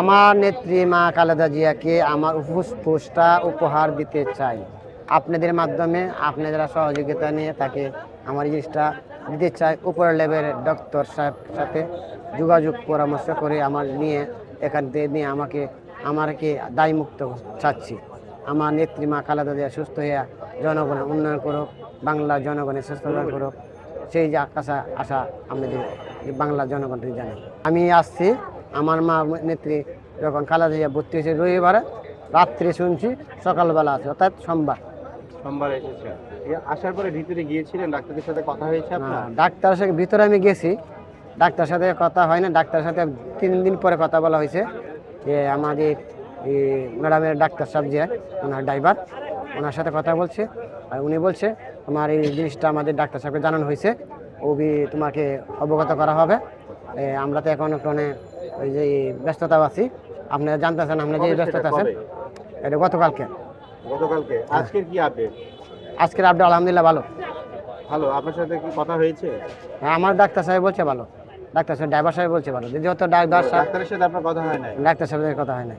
আমার নেত্রী মা খালেদা জিয়াকে আমার ফুসফুসটা উপহার দিতে চাই। আপনাদের মাধ্যমে আপনারা সহযোগিতা নিয়ে তাকে আমার জিনিসটা দিতে চাই। উপরের লেভেলের ডক্টর সাহেব সাথে যোগাযোগ পরামর্শ করে আমার নিয়ে এখান থেকে নিয়ে আমাকে, আমারকে দায়মুক্ত চাচ্ছি। আমার নেত্রী মা খালেদা জিয়া সুস্থ হয়ে জনগণের উন্নয়ন করুক, বাংলার জনগণের সুস্থ করুক, সেই যে আকাশা, আশা আমাদের বাংলা জনগণকে জানাই। আমি আসছি আমার মা নেত্রী যখন খালেদা জিয়া ভর্তি হয়েছে রবিবারে রাত্রে শুনছি সকালবেলা আছে অর্থাৎ সোমবার। সোমবার আসার পরে ভিতরে গিয়েছিলেন? ডাক্তারদের সাথে কথা হয়েছে আপনার? হ্যাঁ, ডাক্তারের সাথে ভিতরে আমি গেছি। ডাক্তার সাথে কথা হয় না ডাক্তারের সাথে তিন দিন পরে কথা বলা হয়েছে যে আমাদের ম্যাডামের ডাক্তার সাহেব যে ওনার ড্রাইভার ওনার সাথে কথা বলছে। আর উনি বলছে তোমার এই জিনিসটা আমাদের ডাক্তার সাহেবকে জানানো হয়েছে ওবি তোমাকে অবগত করা হবে। আমরা তো এখন একটু ওই যে ব্যস্ততা আছি। আপনারা জানতেছেন আপনারা যে ব্যস্ততা? আছেন? এটা গতকালকে। গতকালকে। আজকের কি আপডেট? আজকের আপডেট আলহামদুলিল্লাহ ভালো। ভালো। আপনার সাথে কি কথা হয়েছে? হ্যাঁ, আমার ডাক্তার সাহেব বলছে ভালো। ডাক্তার সাহেব ড্রাইভার সাহেব বলছে ভালো। যেহেতু ডাক্তার সাহেব ডাক্তারের সাথে আপনার কথা হয় নাই? ডাক্তার সাহেবের কথা হয় না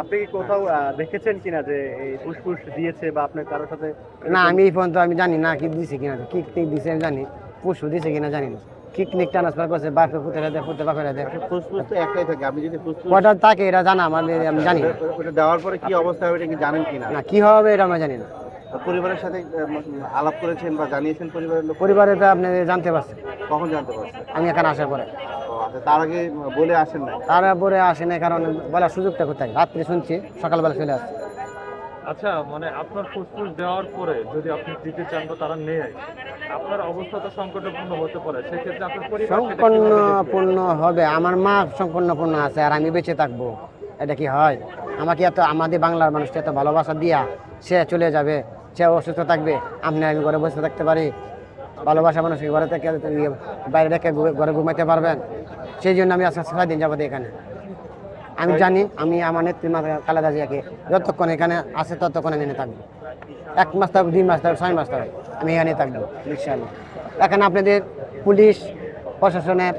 আপনি কি কোথাও দেখেছেন কিনা যে এই ফুসফুস দিয়েছে বা আপনার কারোর সাথে না আমি এই পর্যন্ত আমি জানি না কি দিছে কিনা। কি দিছে আমি জানি। পশু দিছে কিনা জানি না। কিক নিক ট্রান্সফার করছে বাপে পুতেরা দেয় পুতে বাপেরা দেয় ফুসফুস তো একটাই থাকে আপনি যদি ফুসফুস কটা তাকে এটা জানা আমার আমি জানি ওটা দেওয়ার পরে কি অবস্থা হবে এটা কি জানেন কিনা? না কি হবে এটা আমরা জানি না। পরিবারের সাথে আলাপ করেছেন বা জানিয়েছেন পরিবারের লোক? পরিবারে তো আপনি জানতে পারছেন। কখন জানতে পারছেন? আমি এখানে আসার পরে। আচ্ছা তার আগে বলে আসেন না। তারপরে আসে না কারণ বলার সুযোগটা কোথায়? রাত্রে শুনছি সকালবেলা চলে আসছে। আচ্ছা মানে আপনার ফুসফুস দেওয়ার পরে যদি আপনি দিতে চান বা তারা নেয়, আপনার অবস্থা তো সংকটপূর্ণ হতে পারে। সেক্ষেত্রে আপনার পরিবার? সম্পূর্ণপূর্ণ হবে, আমার মা সম্পূর্ণপূর্ণ আছে আর আমি বেঁচে থাকব। এটা কি হয়? আমাকে এত, আমাদের বাংলার মানুষকে এত ভালোবাসা দিয়া সে চলে যাবে, সে অসুস্থ থাকবে আপনি আমি ঘরে বসে থাকতে পারি। ভালোবাসা মানুষকে ঘরে থেকে ইয়ে বাইরে ঘু- ঘরে ঘুমাইতে পারবেন। সেই জন্য আমি আজকে ছয় দিন যাব এখানে। আমি জানি, আমি আমার নেত্রী মা কালাদা জিয়াকে যতক্ষণ এখানে আছে ততক্ষণ এখানে থাকব। এক মাস থাকব দুই মাস থাকব ছয় মাস থাকব আমি এখানে থাকব, ইনশাআল্লাহ। এখানে আপনাদের পুলিশ, প্রশাসনের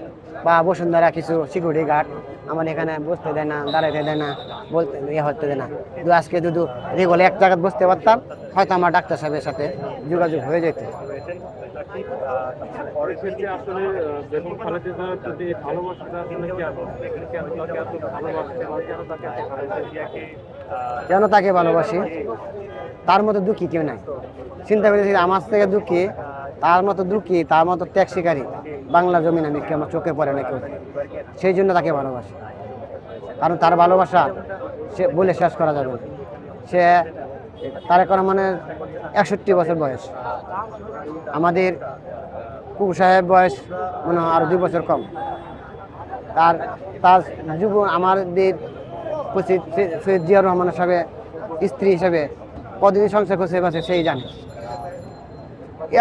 বা বসুন্ধরা কিছু সিকিউরিটি গার্ড আমার এখানে বসতে দেয় না, দাঁড়াইতে দেয় না, বলতে ইয়ে হতে দেয় না। দু আজকে যদি রেগুলো এক জায়গায় বসতে পারতাম, হয়তো আমার ডাক্তার সাহেবের সাথে যোগাযোগ হয়ে যেত। কেন তাকে ভালোবাসি, তার মতো দুঃখী কেউ নাই। চিন্তা করেছি আমার থেকে দুঃখী তার মতো দুঃখী, তার মতো ত্যাগ শিকারী বাংলা জমিন আমি আমার চোখে পড়ে না কেউ? সেই জন্য তাকে ভালোবাসি। কারণ তার ভালোবাসা সে বলে শেষ করা যাবে সে তার এখন মানে একষট্টি বছর বয়স। আমাদের কুকু সাহেব বয়স মনে হয় আরও দুই বছর কম। তার তার যুব, আমাদের সৈয়দ জিয়া রহমানের সাহেবে স্ত্রী হিসেবে কতদিন সংসার করছে সেই জানে।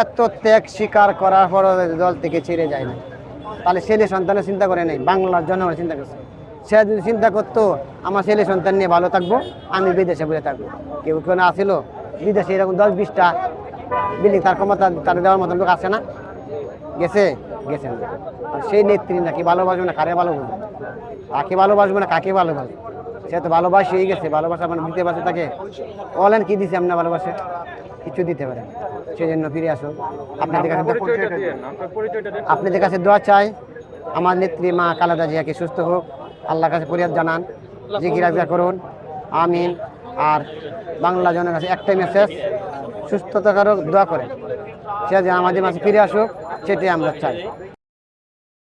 এত ত্যাগ স্বীকার করার পর দল থেকে ছেড়ে যায় না। তাহলে ছেলে সন্তানের চিন্তা করে নেই, বাংলার জনগণের চিন্তা করছে। সে যদি চিন্তা করতো, আমার ছেলে সন্তান নিয়ে ভালো থাকব, আমি বিদেশে বসে থাকব। কেউ কেউ না আসিল, বিদেশে এরকম দশ বিশটা বিল্ডিং তার ক্ষমতা, তার দেওয়ার মতন লোক আসে না। গেছে? গেছে। সেই নেত্রী নাকি ভালোবাসবে না, কারে ভালোবাসবে? কাকে ভালোবাসবে না, কাকে ভালোবাসবে? সে তো ভালোবাসেই গেছে, ভালোবাসা মানে দিতে পারছে তাকে। বলেন কি দিছে আপনার ভালোবাসে? কিছু দিতে পারেন। সেই জন্য ফিরে আসো আপনাদের কাছে আপনাদের কাছে দোয়া চাই। আমার নেত্রী মা কালাদা জিয়াকে সুস্থ হোক। আল্লাহ কাছে ফরিয়াদ জানান। যে গিরাজা করুন। আমিন। আর বাংলা জনের কাছে একটাই মেসেজ সুস্থতা কারক দোয়া করেন। সে যে আমাদের মাঝে ফিরে আসুক সেটাই আমরা চাই।